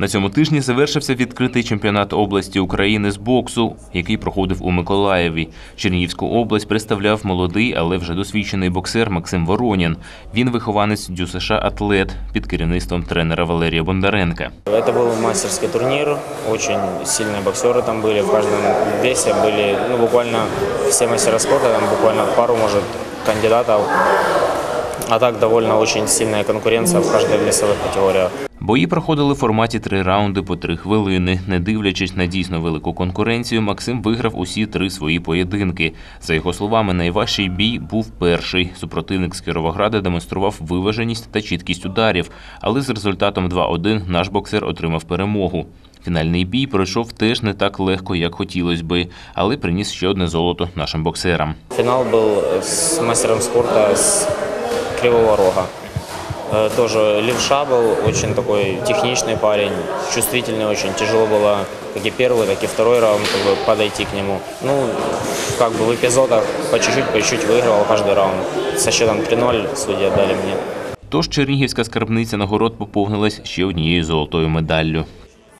На цьому тижні завершився відкритий чемпіонат області України з боксу, який проходив у Миколаєві. Чернігівську область представляв молодий, але вже досвідчений боксер Максим Воронін. Він вихованець ДЮСШ «Атлет» під керівництвом тренера Валерія Бондаренка. Это был мастерский турнир, очень сильные боксеры там были, в каждом весе были, ну, буквально все мастера спорта, там буквально пару, может, кандидатов. А так довольно очень сильная конкуренция в каждой весовых категориях. Бої проходили в форматі три раунди по три хвилини. Не дивлячись на дійсно велику конкуренцію, Максим виграв усі три свої поєдинки. За його словами, найважчий бій був перший. Супротивник з Кіровограда демонстрував виваженість та чіткість ударів, але з результатом 2-1 наш боксер отримав перемогу. Фінальний бій пройшов теж не так легко, як хотілося би, але приніс ще одне золото нашим боксерам. Финал был с мастером спорта с Кривого Рога. Э, Тоже левша был, очень такой техничный парень, чувствительный очень. Тяжело было как и первый, так и второй раунд как бы, подойти к нему. Ну, как бы в эпизодах по чуть-чуть, по чуть-чуть выигрывал каждый раунд. Со счетом 3-0 судьи отдали мне. Тож чернігівська скарбниця нагород поповнилась ще однією золотою медаллю.